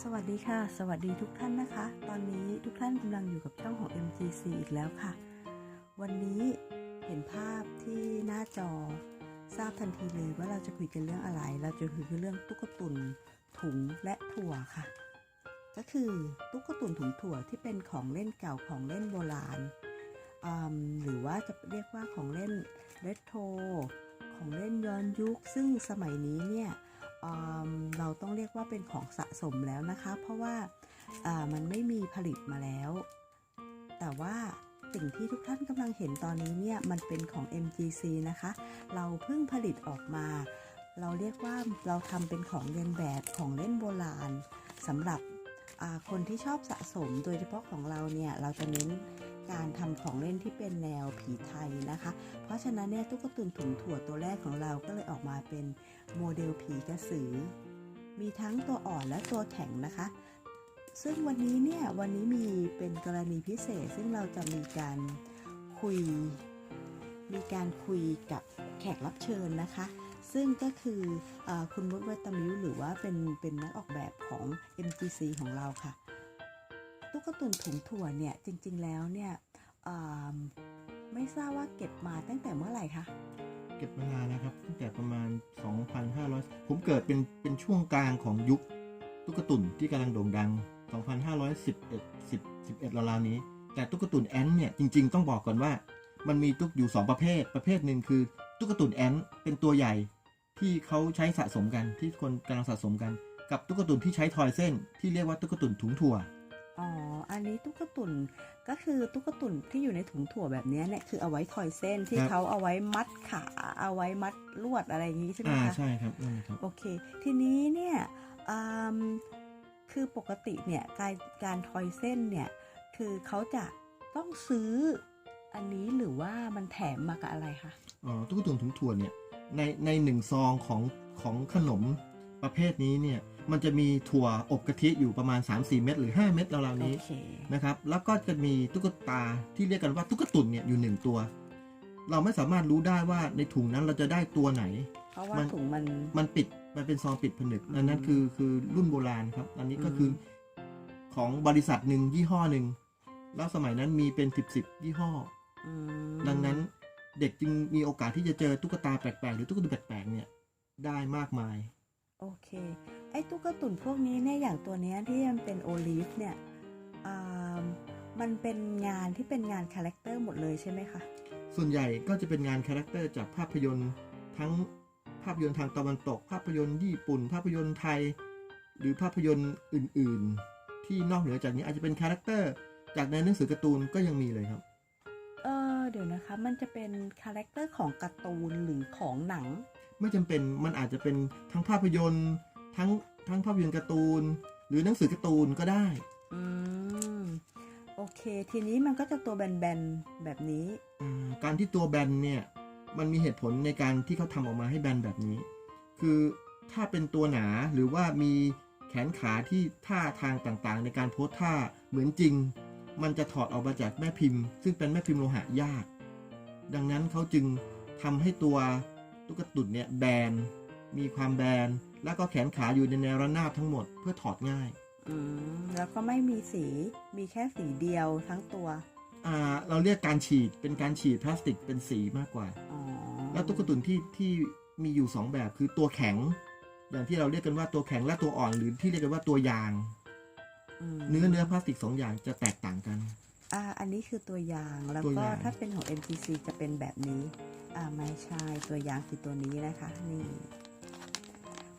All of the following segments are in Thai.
สวัสดีค่ะ สวัสดีทุกท่านนะคะ ตอนนี้ทุกท่านกำลังอยู่กับช่องของ MGC อีกแล้วค่ะ วันนี้เห็นภาพที่หน้าจอทราบทันทีเลยว่าเราจะคุยกันเรื่องอะไร เราจะคุยกันเรื่องตุ๊กตุนถุงและถั่วค่ะ ก็คือตุ๊กตุนถุงถั่วที่เป็นของเล่นเก่าของเล่นโบราณ หรือว่าจะเรียกว่าของเล่นเรโทรของเล่นย้อนยุค ซึ่งสมัยนี้เนี่ย เราต้องเรียกว่าเป็นของสะสมแล้วนะคะ เพราะว่ามันไม่มีผลิตมาแล้ว แต่ว่าสิ่งที่ทุกท่านกำลังเห็นตอนนี้เนี่ยมันเป็นของ MGC นะคะ เราเพิ่งผลิตออกมา เราเรียกว่าเราทำเป็นของเรียนแบบของเล่นโบราณสำหรับคนที่ชอบสะสมโดยเฉพาะของเราเนี่ยเราจะเน้น การทำของเล่นที่เป็นแนวผีไทยนะคะ เพราะฉะนั้นเนี่ยตุ๊กตุนถุงถั่วตัวแรกของเราก็เลยออกมาเป็นโมเดลผีกระสือ มีทั้งตัวอ่อนและตัวแข็งนะคะ ซึ่งวันนี้เนี่ยวันนี้มีเป็นกรณีพิเศษ ซึ่งเราจะมีการคุย มีการคุยกับแขกรับเชิญนะคะ ซึ่งก็คืออคุณมุดวัตมิวหรือว่าเป็นเป็นนักออกแบบของ MGC ของเราค่ะ ตุ๊กตุนถุงถั่วเนี่ยจริงๆแล้วเนี่ยไม่ทราบว่าเก็บมาตั้งแต่เมื่อไหร่คะเก็บมานานนะครับตั้งแต่ประมาณ 2,500 ผมเกิดเป็นเป็นช่วงกลางของยุคตุ๊กตุนที่กำลังโด่งดัง 2,511 10 11ราวๆนี้ แต่ตุ๊กตุนแอนเนี่ยจริงๆ ต้องบอกก่อนว่า มันมีตุ๊กอยู่ 2 ประเภท ประเภทหนึ่งคือ ตุ๊กตุนแอนเป็นตัวใหญ่ที่เขาใช้สะสมกันที่คนกำลังสะสมกัน กับตุ๊กตุนที่ใช้ทอยเส้น ที่เรียกว่าตุ๊กตุนถุงถั่ว อ๋อ อันนี้ตุ๊กตุนก็คือตุ๊กตุนที่อยู่ในถุงถั่วแบบเนี้ยเนี่ยคือเอาไว้คอยเส้นที่ครับ เขาเอาไว้มัดขาเอาไว้มัดลวดอะไรอย่างนี้ใช่ไหมอ่าคะใช่ครับนั่นแหละครับ โอเค ทีนี้เนี่ยอืมคือปกติเนี่ยการการทอยเส้นเนี่ยคือเขาจะต้องซื้ออันนี้หรือว่ามันแถมมากับอะไรคะอ๋อตุ๊กตุนถุงถั่วเนี่ยในในหนึ่งซองของของขนมประเภทนี้เนี่ย มันจะมีถั่วอบกะทิอยู่ประมาณ 3-4 เม็ดหรือ 5 เม็ดราวๆโอนี้เคนะครับ แล้วก็จะมีตุ๊กตาที่เรียกกันว่าตุ๊กตุนเนี่ยอยู่หนึ่งตัว เราไม่สามารถรู้ได้ว่าในถุงนั้นเราจะได้ตัวไหน เพราะว่ามันถุงมันมันปิดมันเป็นซองปิดผนึกอืมอันนั้นคือคือรุ่นโบราณครับ อันนี้ก็คืออของบริษัทหนึ่งยี่ห้อหนึ่งแล้วสมัยนั้นมีเป็นสิบสิบยี่ห้ออืมดังนั้นเด็กจึงมีโอกาสที่จะเจอตุ๊กตาแปลกๆ หรือตุ๊กตาแปลกๆเนี่ยได้มากมาย โอเค ไอ้ตุ๊กตุนพวกนี้เนี่ยอย่างตัวเนี้ยที่มันเป็นโอลิฟเนี่ยอ่ามันเป็นงานที่เป็นงานคาแรคเตอร์หมดเลยใช่ไหมคะ ส่วนใหญ่ก็จะเป็นงานคาแรคเตอร์จากภาพยนตร์ทั้งภาพยนตร์ทางตะวันตก ภาพยนตร์ญี่ปุ่น ภาพยนตร์ไทย หรือภาพยนตร์อื่น ๆ ที่นอกเหนือจากนี้อาจจะเป็นคาแรคเตอร์จากในหนังสือการ์ตูนก็ยังมีเลยครับ เออเดี๋ยวนะคะ มันจะเป็นคาแรคเตอร์ของการ์ตูนหรือของหนัง ไม่จำเป็นมันอาจจะเป็นทั้งภาพยนตร์ ทั้งทั้งภาพยนตร์การ์ตูน หรือหนังสือการ์ตูนก็ได้ อืม โอเค ทีนี้มันก็จะตัวแบนๆ แบบนี้ อ่า การที่ตัวแบนเนี่ย มันมีเหตุผลในการที่เขาทำออกมาให้แบนแบบนี้ คือถ้าเป็นตัวหนาหรือว่ามีแขนขาที่ท่าทางต่างๆ ในการโพสท่าเหมือนจริง มันจะถอดออกมาจากแม่พิมพ์ ซึ่งเป็นแม่พิมพ์โลหะยาก ดังนั้นเขาจึงทำให้ตัวตุ๊กตุนเนี่ยแบน มีความแบน แล้วก็แขนขาอยู่ในแนวระนาบทั้งหมดเพื่อถอดง่าย อืมแล้วก็ไม่มีสีมีแค่สีเดียวทั้งตัว อ่าเราเรียกการฉีดเป็นการฉีดพลาสติกเป็นสีมากกว่า อ๋อแล้วตุ๊กตุนที่ที่มีอยู่2แบบคือตัวแข็ง อย่างที่เราเรียกกันว่าตัวแข็งและตัวอ่อนหรือที่เรียกกันว่าตัวยาง มเนื้อเนื้อพลาสติก2อย่างจะแตกต่างกัน อ่า อันนี้คือตัวยางแล้วตัวก็ยาง ถ้าเป็นของ MTC จะเป็นแบบนี้ อ่าไม่ใช่ตัวยางคือตัวนี้นะคะ นี่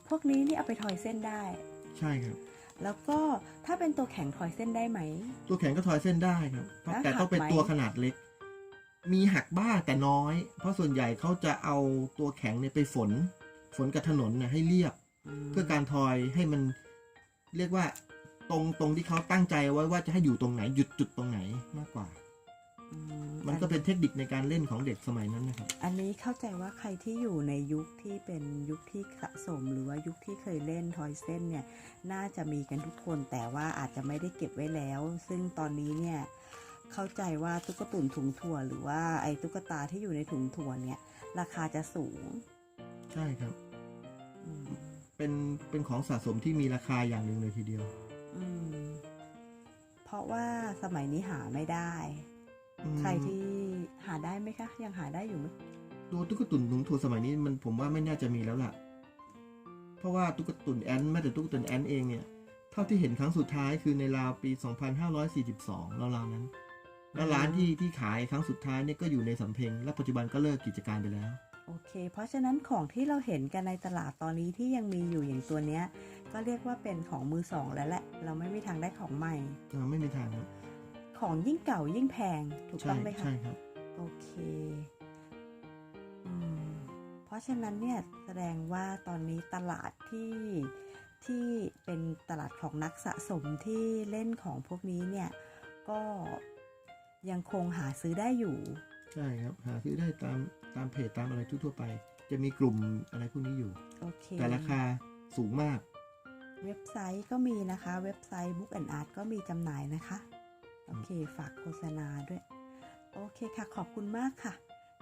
พวกนี้นี่เอาไปทอยเส้นได้ ใช่ครับ แล้วก็ถ้าเป็นตัวแข็งทอยเส้นได้ไหม ตัวแข็งก็ทอยเส้นได้ครับเพราะแล้วแต่ต้องเป็นหักไหม ตัวขนาดเล็ก มีหักบ้างแต่น้อย เพราะส่วนใหญ่เขาจะเอาตัวแข็งเนี่ยไปฝน ฝนกับถนนเนี่ยให้เรียบมเพื่อการทอยให้มันเรียกว่าตรงตรงที่เขาตั้งใจไว้ว่าจะให้อยู่ตรงไหนหยุดจุดตรงไหนมากกว่าอื มันก็เป็นเทคนิคในการเล่นของเด็กสมัยนั้นนะครับ อันนี้เข้าใจว่าใครที่อยู่ในยุคที่เป็นยุคที่สะสม หรือว่ายุคที่เคยเล่นทอยเส้นเนี่ย น่าจะมีกันทุกคนแต่ว่าอาจจะไม่ได้เก็บไว้แล้ว ซึ่งตอนนี้เนี่ยเข้าใจว่าตุ๊กตุนถุงถั่ว หรือว่าไอ้ตุ๊กตาที่อยู่ในถุงถั่วเนี่ย ราคาจะสูง ใช่ครับอืมไปเป็นเป็นของสะสมที่มีราคาอย่างหนึ่งเลยทีเดียว อืม เพราะว่าสมัยนี้หาไม่ได้ อืมใครที่หาได้ไหมคะ ยังหาได้อยู่ไหมตัวตุ๊กตุนถุงถั่วสมัยนี้มันผมว่าไม่น่าจะมีแล้วล่ะ เพราะว่าตุ๊กตุนแอนแม้แต่ตุ๊กตุนแอนเองเนี่ยเท่าที่เห็นครั้งสุดท้ายคือในราวปี 2542ราวๆนั้นแล้วร้านที่ที่ขายครั้งสุดท้ายเนี่ยก็อยู่ในสำเพ็งและปัจจุบันก็เลิกกิจการไปแล้ว โอเค เพราะฉะนั้นของที่เราเห็นกันในตลาดตอนนี้ที่ยังมีอยู่อย่างตัวเนี้ย ก็เรียกว่าเป็นของมือสองแล้วแหละ เราไม่มีทางได้ของใหม่อ่าไม่มีทางครับ ของยิ่งเก่ายิ่งแพงถูกใช่ต้องไหมคะใช่ครับโอเคอืมเพราะฉะนั้นเนี่ยแสดงว่าตอนนี้ตลาดที่ที่เป็นตลาดของนักสะสมที่เล่นของพวกนี้เนี่ย ก็ยังคงหาซื้อได้อยู่ ใช่ครับ หาซื้อได้ตามตามเพจตามอะไรทั่วๆไป จะมีกลุ่มอะไรพวกนี้อยู่โอเคแต่ราคาสูงมาก เว็บไซต์ก็มีนะคะ เว็บไซต์ Book and Art ก็มีจำหน่ายนะคะ โอเค ฝากโฆษณาด้วย โอเคค่ะ ขอบคุณมากค่ะ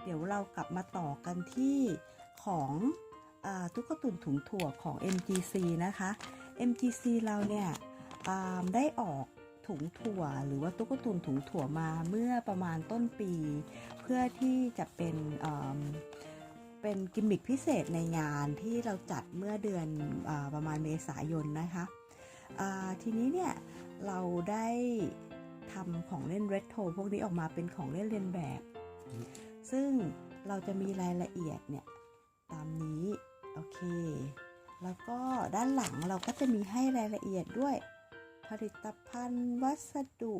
เดี๋ยวเรากลับมาต่อกันที่ของอาตุ๊กตุนถุงถั่วของ MGC นะคะ MGC เราเนี่ยได้ออกถุงถั่วหรือว่าตุ๊กตุนถุงถั่วมาเมื่อประมาณต้นปี เพื่อที่จะเป็นเป็นกิมมิคพิเศษในงานที่เราจัดเมื่อเดือนอประมาณเมษายนนะคะทีนี้เนี่ยเราได้ ทำของเล่นเร t โ o พวกนี้ออกมาเป็นของเล่นเรียนแบบอืมซึ่งเราจะมีรายละเอียดเนี่ยตามนี้โอเค แล้วก็ด้านหลังเราก็จะมีให้รายละเอียดด้วย ผลิตภัณฑ์ วัสดุ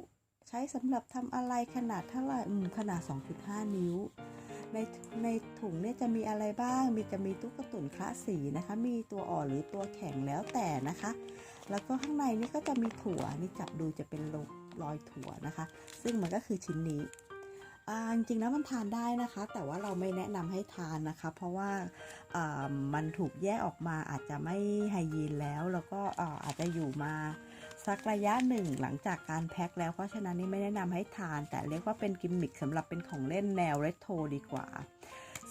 ใช้สำหรับทำอะไรขนาดเท่าไหร่อืมขนาด 2.5 นิ้ว ในในถุงเนี่ยจะมีอะไรบ้าง มีจะมีตุ๊กตุนคละสีนะคะ มีตัวอ่อนหรือตัวแข็งแล้วแต่นะคะ แล้วก็ข้างในนี่ก็จะมีถั่วนี่จับดูจะเป็น รอยถั่วนะคะ ซึ่งมันก็คือชิ้นนี้จริงๆแล้วมันทานได้นะคะ แต่ว่าเราไม่แนะนำให้ทานนะคะ เพราะว่าามันถูกแยกออกมาอาจจะไม่ไฮยีนแล้ว แล้วก็อาอาจจะอยู่มาสักระยะหนึ่งหลังจากการแพ็คแล้วเพราะฉะนั้นนี่ไม่แนะนำให้ทาน แต่เรียกว่าเป็นกิมมิคสำหรับเป็นของเล่นแนวเรโทรดีกว่า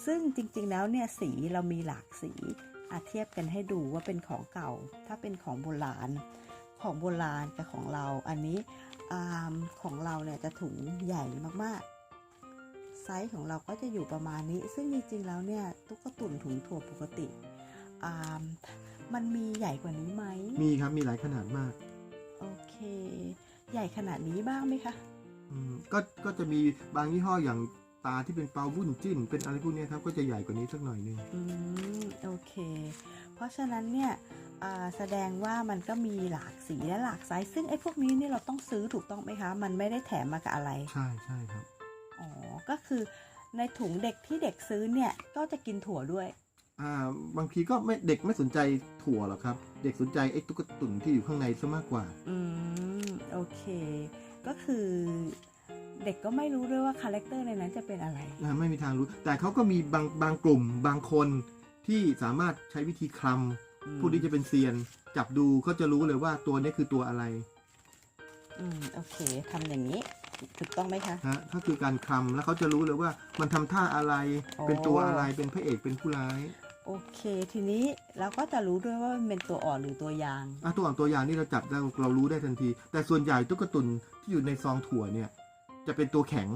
ซึ่งจริงๆแล้วเนี่ยสีเรามีหลากสีอาเทียบกันให้ดูว่าเป็นของเก่า ถ้าเป็นของโบราณ ของโบราณกับของเรา อันนี้อาของเราเนี่ยจะถุงใหญ่มากๆ ไซส์ของเราก็จะอยู่ประมาณนี้ ซึ่งจริงๆแล้วเนี่ยตุ๊กตุนถุงถั่วปกติอ่ามันมีใหญ่กว่านี้ไหม มีครับมีหลายขนาดมาก โอเค ใหญ่ขนาดนี้บ้างไหมคะ อืมก็ก็จะมีบางยี่ห้ออย่าง ตาที่เป็นเปาบุ้นจิ้น เป็นอะไรพวกเนี้ยครับก็จะใหญ่กว่านี้สักหน่อยหนึงอืมโอเค เพราะฉะนั้นเนี่ยอ่าแสดงว่ามันก็มีหลากสีและหลากไซส์ซึ่งไอ้พวกนี้นี่เราต้องซื้อถูกต้องไหมคะ มันไม่ได้แถมมากับอะไร ใช่ใช่ครับอ๋อก็คือในถุงเด็กที่เด็กซื้อเนี่ยก็จะกินถั่วด้วยอ่าบางทีก็ไม่เด็กไม่สนใจถั่วหรอกครับ เด็กสนใจไอ้ตุ๊กตุนที่อยู่ข้างในซะมากกว่า อืมโอเค ก็คือ เด็กก็ไม่รู้ด้วยว่าคาแรคเตอร์ในนั้นจะเป็นอะไรอ่าไม่มีทางรู้ แต่เขาก็มีบางบางกลุ่มบางคนที่สามารถใช้วิธีคลำผู้ที่จะเป็นเซียน จับดูก็จะรู้เลยว่าตัวนี้คือตัวอะไรอืมโอเคทำอย่างนี้ถูกต้องไหมคะ ฮะก็คือการคลำแล้วเขาจะรู้เลยว่ามันทำท่าอะไรอ๋อ เป็นตัวอะไรเป็นพระเอกเป็นผู้ร้ายโอเค ทีนี้เราก็จะรู้ด้วยว่ามันเป็นตัวอ่อนหรือตัวยาง อะตัวอ่อนตัวอย่างนี่เราจับได้เรารู้ได้ทันที แต่ส่วนใหญ่ตุ๊กตุนที่อยู่ในซองถั่วเนี่ย จะเป็นตัวแข็ง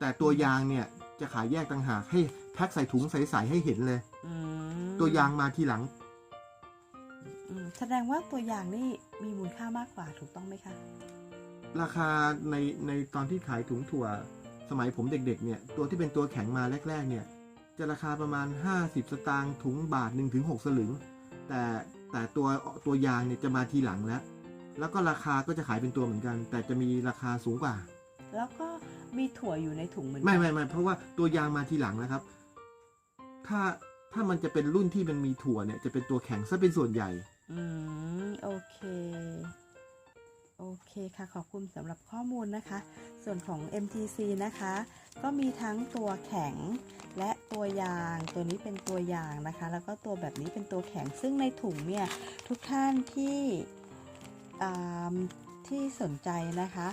แต่ตัวยางเนี่ยจะขายแยกต่างหากให้แพ็คใส่ถุงใสๆให้เห็นเลย อืมตัวยางมาทีหลัง อืมแสดงว่าตัวยางนี่มีมูลค่ามากกว่าถูกต้องไหมคะ ราคาในในตอนที่ขายถุงถั่วสมัยผมเด็กๆเนี่ย ตัวที่เป็นตัวแข็งมาแรก ๆ เนี่ย จะราคาประมาณ 50 สตางค์ถุงบาท1ถึง6สลึง แต่แต่ตัวตัวยางเนี่ยจะมาทีหลังแล้ว แล้วก็ราคาก็จะขายเป็นตัวเหมือนกัน แต่จะมีราคาสูงกว่า แล้วก็มีถั่วอยู่ในถุงเหมือนกัไม่ไม่ไม่เพราะว่าตัวยางมาทีหลังนะครับ ถ้าถ้ามันจะเป็นรุ่นที่มันมีถั่วเนี่ยจะเป็นตัวแข็งซะเป็นส่วนใหญ่ อืมโอเค โอเคค่ะ ขอบคุณสำหรับข้อมูลนะคะ ส่วนของ MTC นะคะ ก็มีทั้งตัวแข็งและตัวยาง ตัวนี้เป็นตัวยางนะคะ แล้วก็ตัวแบบนี้เป็นตัวแข็ง ซึ่งในถุงเนี่ย ทุกท่านที่อ่าที่สนใจนะคะ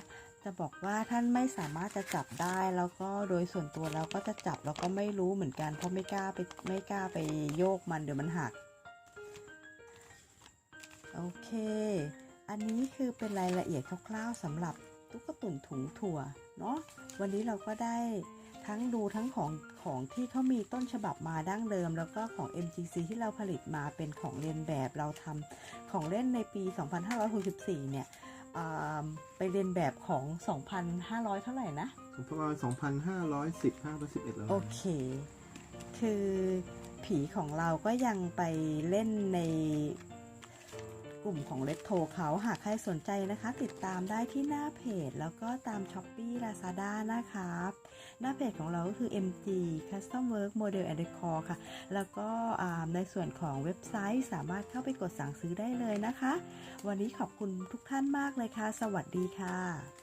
จะบอกว่าท่านไม่สามารถจะจับได้ แล้วก็โดยส่วนตัวเราก็จะจับแล้วก็ไม่รู้เหมือนกัน เพราะไม่กล้าไปไม่กล้าไปโยกมันเดี๋ยวมันหัก โอเค อันนี้คือเป็นรายละเอียดคร่าวๆสำหรับตุ๊กตุ่นถุงถั่วเนาะวันนี้เราก็ได้ทั้งดูทั้งของของที่เขามีต้นฉบับมาดั้งเดิม แล้วก็ของ MGC ที่เราผลิตมาเป็นของเรียนแบบเราทำของเล่นในปี 2564 เนี่ย ไปเรียนแบบของ 2,500 เท่าไหร่นะประมาณ2,510 511แล้ว โอเค คือผีของเราก็ยังไปเล่นใน กลุ่มของเล t โทเขาหากใครสนใจนะคะ ติดตามได้ที่หน้าเพจ แล้วก็ตามช้อปปี้ลาซาด้านะครับ หน้าเพจของเราก็คือ MG Custom Work Model and Decor ค่ะ แล้วก็ในส่วนของเว็บไซต์สามารถเข้าไปกดสั่งซื้อได้เลยนะคะ วันนี้ขอบคุณทุกท่านมากเลยค่ะ สวัสดีค่ะ